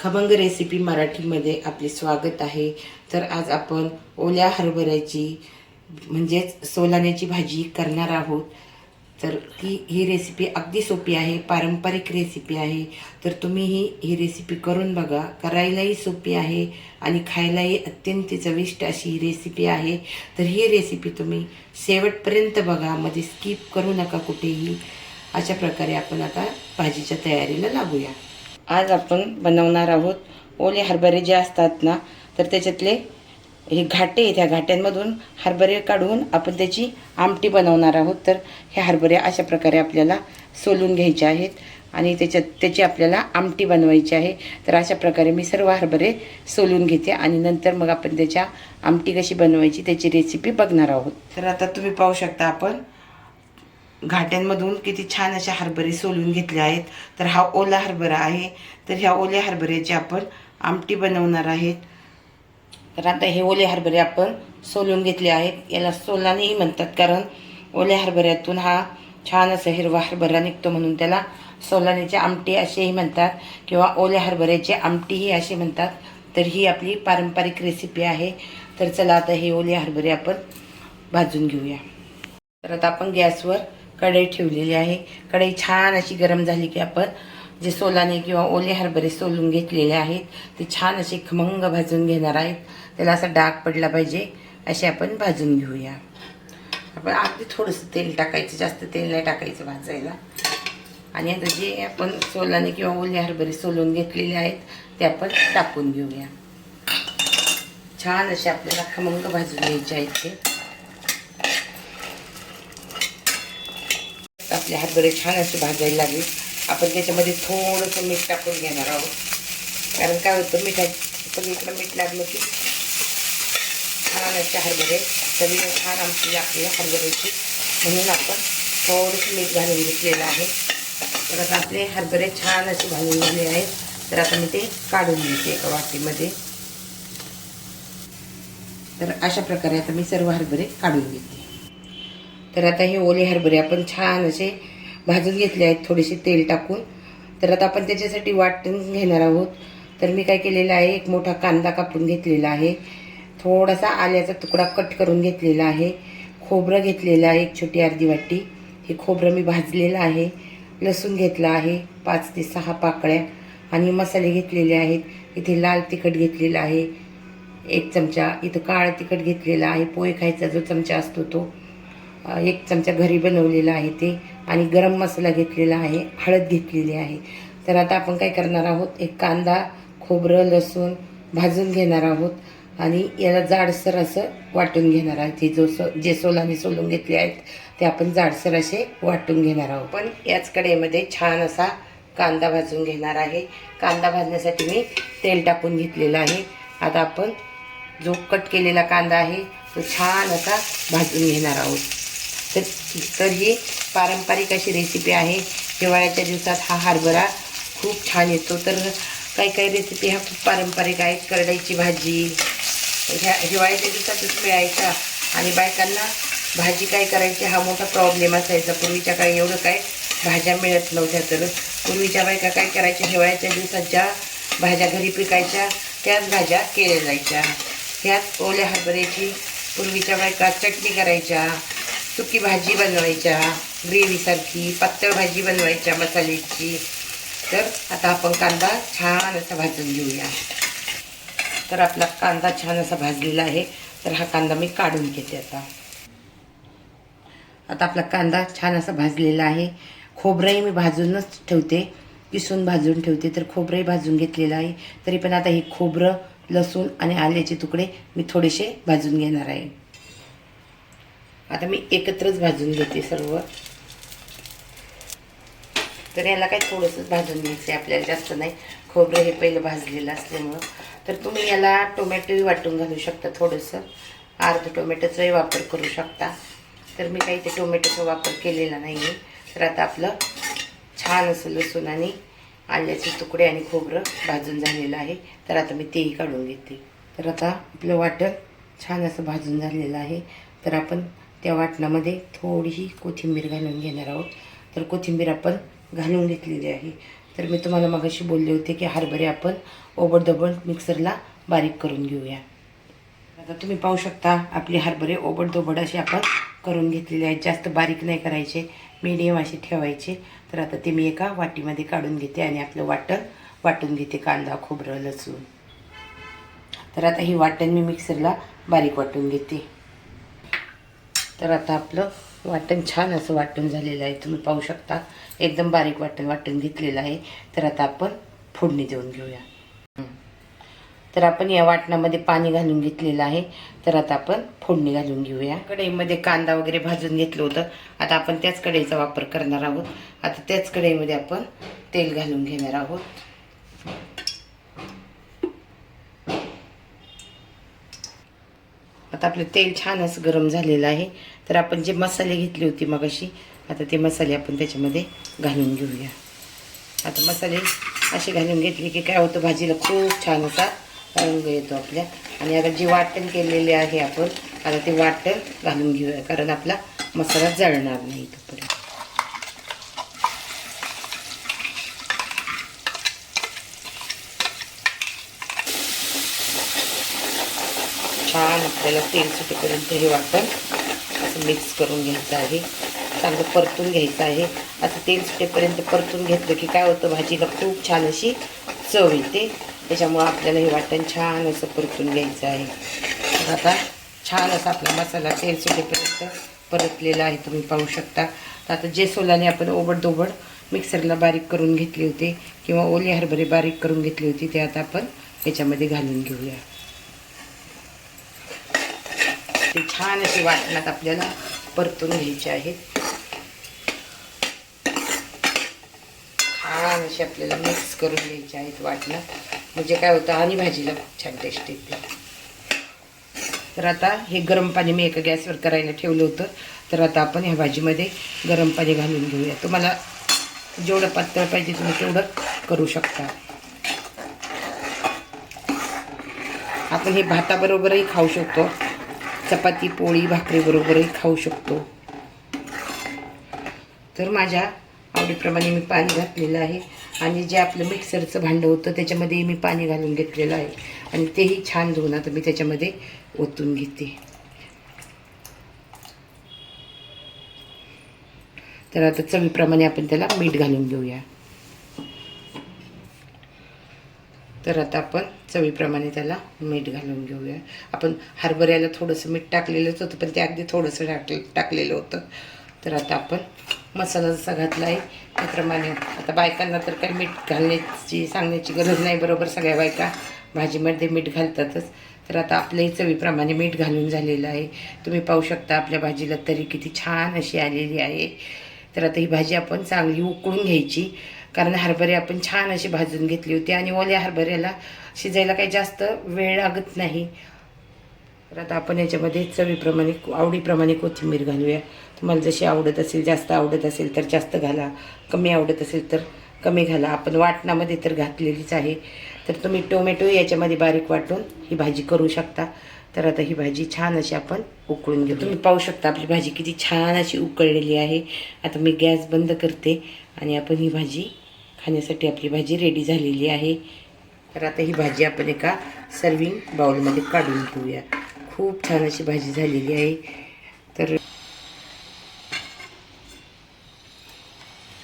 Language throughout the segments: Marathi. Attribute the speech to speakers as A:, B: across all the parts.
A: खमंग रेसिपी मराठीमध्ये आपले स्वागत आहे. तर आज आपण ओल्या हरभऱ्याची म्हणजेच सोलाण्याची भाजी करणार आहोत. तर ही ही रेसिपी अगदी सोपी आहे पारंपरिक रेसिपी आहे. तर तुम्हीही ही रेसिपी करून बघा. करायलाही सोपी आहे आणि खायलाही अत्यंत चविष्ट अशी ही रेसिपी आहे. तर ही रेसिपी तुम्ही शेवटपर्यंत बघा. मध्ये स्किप करू नका कुठेही. अशा प्रकारे आपण आता भाजीच्या तयारीला लागूया. आज आपण बनवणार आहोत ओले हरभरे जे असतात ना तर त्याच्यातले हे घाटे त्या घाट्यांमधून हरभरे काढून आपण त्याची आमटी बनवणार आहोत. तर हे हरभरे अशा प्रकारे आपल्याला सोलून घ्यायचे आहेत आणि त्याच्यात त्याची आपल्याला आमटी बनवायची आहे. तर अशा प्रकारे मी सर्व हरभरे सोलून घेते आणि नंतर मग आपण त्याच्या आमटी कशी बनवायची त्याची रेसिपी बघणार आहोत. तर आता तुम्ही पाहू शकता आपण घाट्यांमधून किती छान अशा हरभरे सोलून घेतले आहेत. तर हा ओला हरभरा आहे. तर ह्या ओल्या हरभऱ्याची आपण आमटी बनवणार आहेत. तर आता हे ओले हरभरे आपण सोलून घेतले आहेत. याला सोलानेही म्हणतात कारण ओल्या हरभऱ्यातून हा छान असा हिरवा हरभरा निघतो म्हणून त्याला सोलानेचे आमटी असेही म्हणतात किंवा ओल्या हरभऱ्याची आमटीही असे म्हणतात. तर ही आपली पारंपरिक रेसिपी आहे. तर चला आता हे ओले हरभरे आपण भाजून घेऊया. तर आता आपण गॅसवर कढई ठेवलेली आहे. कढई छान अशी गरम झाली की आपण जे सोलाने किंवा ओले हरभरे सोलून घेतलेले आहेत ते छान असे खमंग भाजून घेणार आहेत. त्याला असा डाग पडला पाहिजे असे आपण भाजून घेऊया. आपण अगदी थोडंसं तेल टाकायचं जास्त तेल नाही टाकायचं भाजायला. आणि आता जे आपण सोलाने किंवा ओले हरभरे सोलून घेतलेले आहेत ते आपण टाकून घेऊया. छान असे आपल्याला खमंग भाजून घ्यायचे आहेत ते. आपले हरभरे छान असे भाजायला लागले. आपण त्याच्यामध्ये थोडंसं मीठ टाकून घेणार आहोत. कारण काय होतं मिठा सगळीकडं मीठ लागलं की छान असे हरभरे चवीला छान आमची लागली हरभऱ्याची म्हणून आपण थोडंसं मीठ घालून घेतलेलं आहे. तर आता आपले हरभरे छान असे घालून झाले आहेत. तर आता मी ते काढून घेते एका वाटीमध्ये. तर अशा प्रकारे आता मी सर्व हरभरे काढून घेते. तर आता हे ओले हरभरे आपण छान असे भाजून घेतले आहेत थोडेसे तेल टाकून. तर आता आपण त्याच्यासाठी वाटून घेणार आहोत. तर मी काय केलेलं आहे एक मोठा कांदा कापून घेतलेला आहे. थोडासा आल्याचा तुकडा कट करून घेतलेला आहे. खोबरं घेतलेलं आहे एक छोटी अर्धी वाटी. हे खोबरं मी भाजलेलं आहे. लसूण घेतला आहे पाच ते सहा पाकळ्या. आणि मसाले घेतलेले आहेत. इथे लाल तिखट घेतलेलं आहे एक चमचा. इथं काळं तिखट घेतलेला आहे. पोहे खायचा जो चमचा असतो तो. एक चमचा घरी बनवलेला आहे ते आणि गरम मसाला घेतलेला आहे हळद घेतलेली आहे. तर आता आपण काय करणार आहोत एक कांदा खोबरं लसूण भाजून घेणार आहोत आणि याला जाडसर असं वाटून घेणार आहोत ते जो सो जे सोलाने सोलून घेतले आहेत ते आपण जाडसर असे वाटून घेणार आहोत. पण याच कडेमध्ये छान असा कांदा भाजून घेणार आहे. कांदा भाजण्यासाठी मी तेल टाकून घेतलेलं आहे. आता आपण जो कट केलेला कांदा आहे तो छान असा भाजून घेणार आहोत. तर तर ही पारंपरिक अशी रेसिपी आहे. हिवाळ्याच्या दिवसात हा हरभरा खूप छान येतो. तर काही काही रेसिपी ह्या खूप पारंपरिक आहेत. करडईची भाजी ह्या हिवाळ्याच्या दिवसातच मिळायचा आणि बायकांना भाजी काय करायची हा मोठा प्रॉब्लेम असायचा. पूर्वीच्या काळी एवढं काय भाज्या मिळत नव्हत्या. तर पूर्वीच्या बायका काय करायच्या हिवाळ्याच्या दिवसात ज्या भाज्या घरी पिकायच्या त्याच भाज्या केल्या जायच्या. ह्यात ओल्या हरभऱ्याची पूर्वीच्या बायका चटणी करायच्या. सुकी भाजी बनवायच्या ग्रेव्हीसारखी पातळ भाजी बनवायच्या मसाल्याची. तर आता आपण कांदा छान असा भाजून घेऊया. तर आपला कांदा छान असा भाजलेला आहे. तर हा कांदा मी काढून घेते आता. आता आपला कांदा छान असा भाजलेला आहे. खोबरंही मी भाजूनच ठेवते. किसून भाजून ठेवते. तर खोबरंही भाजून घेतलेलं आहे. तरी पण आता हे खोबरं लसूण आणि आल्याचे तुकडे मी थोडेसे भाजून घेणार आहे. आता मी एकत्रच भाजून घेते सर्व. तर याला काय थोडंसंच भाजून घ्यायचं आहे आपल्याला जास्त नाही. खोबरं हे पहिलं भाजलेलं असल्यामुळं. तर तुम्ही याला टोमॅटोही वाटून घालू शकता थोडंसं. अर्ध टोमॅटोचाही वापर करू शकता. तर मी काही ते टोमॅटोचा वापर केलेला नाही आहे तर आता आपलं छान असं लसूण आणि आल्याचे तुकडे आणि खोबरं भाजून झालेलं आहे. तर आता मी तेही काढून घेते. तर आता आपलं वाटण छान असं भाजून झालेलं आहे. तर आपण त्या वाटणामध्ये थोडीही कोथिंबीर घालून घेणार आहोत. तर कोथिंबीर आपण घालून घेतलेली आहे. तर मी तुम्हाला मगाशी बोलले होते की हरभरे आपण ओबडधोबड मिक्सरला बारीक करून घेऊया. आता तुम्ही पाहू शकता आपली हरभरे ओबडधोबड असे आपण करून घेतलेले आहेत. जास्त बारीक नाही करायचे मीडियम असे ठेवायचे. तर आता ते मी एका वाटीमध्ये काढून घेते आणि आपलं वाटण वाटून घेते कांदा खोबरं लसूण. तर आता ही वाटण मी मिक्सरला बारीक वाटून घेते. तर आता आपलं वाटण छान असं वाटण झालेलं आहे. तुम्ही पाहू शकता. एकदम बारीक वाटण वाटण घेतलेलं आहे. तर आता आपण फोडणी देऊन घेऊया. तर आपण या वाटणामध्ये पाणी घालून घेतलेलं आहे. तर आता आपण फोडणी घालून घेऊया. कढईमध्ये कांदा वगैरे भाजून घेतलं होतं. आता आपण त्याच कढईचा वापर करणार आहोत. आता त्याच कढईमध्ये आपण तेल घालून घेणार आहोत. आता आपलं तेल छान असं गरम झालेलं आहे. तर आपण जे मसाले घेतले होते मगाशी आता ते मसाले आपण त्याच्यामध्ये घालून घेऊया. आता मसाले असे घालून घेतले की काय होतं भाजीला खूप छान असा रंग येतो आपल्या आणि आता जे वाटण केलेले आहे आपण आता ते वाटण घालून घेऊया कारण आपला मसाला जळणार नाही तोपर्यंत. छान आपल्याला तेल सुटेपर्यंत हे वाटण असं मिक्स करून घ्यायचं आहे. चांगलं परतून घ्यायचं आहे. आता तेल सुटेपर्यंत परतून घेतलं की काय होतं? भाजीला खूप छान अशी चव येते. त्याच्यामुळं आपल्याला हे वाटण छान असं परतून घ्यायचं आहे. आता छान असा आपला मसाला तेल सुटेपर्यंत परतलेला आहे. तुम्ही पाहू शकता. तर आता जे सोलाने आपण ओबडदोबड मिक्सरला बारीक करून घेतली होती किंवा ओले हरभरे बारीक करून घेतली होती ते आता आपण याच्यामध्ये घालून घेऊया. ते छान असे वाटणात आपल्याला परतून घ्यायचे आहेत छान असे आपल्याला मिक्स करून घ्यायचे आहेत वाटणात म्हणजे काय होतं आणि भाजीला खूप छान टेस्ट येते. तर आता हे गरम पाणी मी एका गॅसवर करायला ठेवलं होतं. तर आता आपण ह्या भाजीमध्ये गरम पाणी घालून घेऊया. तुम्हाला जेवढं पातळ पाहिजे तुम्ही तेवढं करू शकता. आपण हे भाताबरोबरही खाऊ शकतो. चपाती पोळी भाकरीबरोबरही खाऊ शकतो. तर माझ्या आवडीप्रमाणे मी पाणी घातलेलं आहे आणि जे आपलं मिक्सरचं भांडं होतं त्याच्यामध्ये मी पाणी घालून घेतलेलं आहे आणि तेही छान धुवून आता मी त्याच्यामध्ये ओतून घेते. तर आता चवीप्रमाणे आपण त्याला मीठ घालून घेऊया. तर आता आपण चवीप्रमाणे त्याला मीठ घालून घेऊया. आपण हरभऱ्याला थोडंसं मीठ टाकलेलंच होतं पण ते अगदी थोडंसं टाकले टाकलेलं होतं. तर आता आपण मसाला जसा घातला आहे त्याप्रमाणे आता बायकांना तर काही मीठ घालण्याची सांगण्याची गरज नाही बरोबर? सगळ्या बायका भाजीमध्ये मीठ घालतातच. तर आता आपल्याही चवीप्रमाणे मीठ घालून झालेलं आहे. तुम्ही पाहू शकता आपल्या भाजीला तरी किती छान अशी आलेली आहे. तर आता ही भाजी आपण चांगली उकळून घ्यायची. कारण हरभरे आपण छान अशी भाजून घेतली होती आणि ओल्या हरभऱ्याला शिजायला काही जास्त वेळ लागत नाही. तर आता आपण याच्यामध्ये चवीप्रमाणे आवडीप्रमाणे कोथिंबीर घालूया. तुम्हाला जशी आवडत असेल जास्त आवडत असेल तर जास्त घाला. कमी आवडत असेल तर कमी घाला. आपण वाटणामध्ये तर घातलेलीच आहे. तर तुम्ही टोमॅटो याच्यामध्ये बारीक वाटून ही भाजी करू शकता. तर आता ही भाजी छान अशी आपण उकळून घेऊ तुम्ही पाहू शकता आपली भाजी किती छान अशी उकळलेली आहे. आता मी गॅस बंद करते आणि आपण ही भाजी खाण्यासाठी आपली भाजी रेडी झालेली आहे. तर आता ही भाजी आपण एका सर्विंग बाउलमध्ये काढून घेऊया. खूप छान अशी भाजी झालेली आहे. तर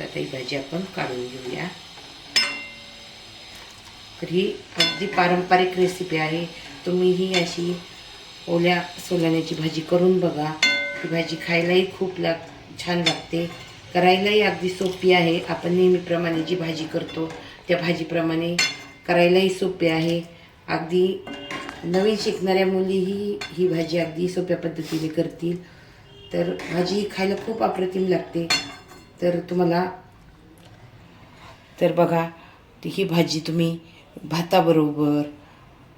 A: आता ही भाजी आपण काढून घेऊया. तर ही अगदी पारंपरिक रेसिपी आहे. तुम्ही ही अशी ओल्या सोलाण्याची भाजी करून बघा. ही भाजी खायलाही खूप लाग छान लागते. करायलाही अगदी सोपी आहे. आपण नेहमीप्रमाणे जी भाजी करतो त्या भाजीप्रमाणे करायलाही सोपी आहे. अगदी नवीन शिकणाऱ्या मुलीही ही भाजी अगदी सोप्या पद्धतीने करतील. तर भाजी ही खायला खूप अप्रतिम लागते. तर तुम्हाला तर बघा ही भाजी तुम्ही भाताबरोबर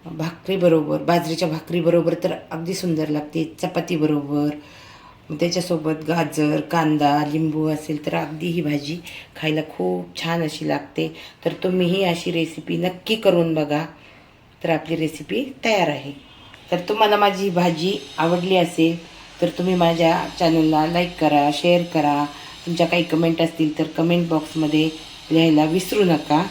A: भाकरीबरोबर बाजरीच्या भाकरीबरोबर तर अगदी सुंदर लागते. चपातीबरोबर त्याच्यासोबत गाजर कांदा लिंबू असेल तर अगदी ही भाजी खायला खूप छान अशी लागते. तर तुम्हीही अशी रेसिपी नक्की करून बघा. तर आपली रेसिपी तयार आहे. तर तुम्हाला माझी भाजी आवडली असेल तर तुम्ही माझ्या चॅनलला लाईक करा शेअर करा. तुमच्या काही कमेंट असतील तर कमेंट बॉक्समध्ये लिहायला विसरू नका.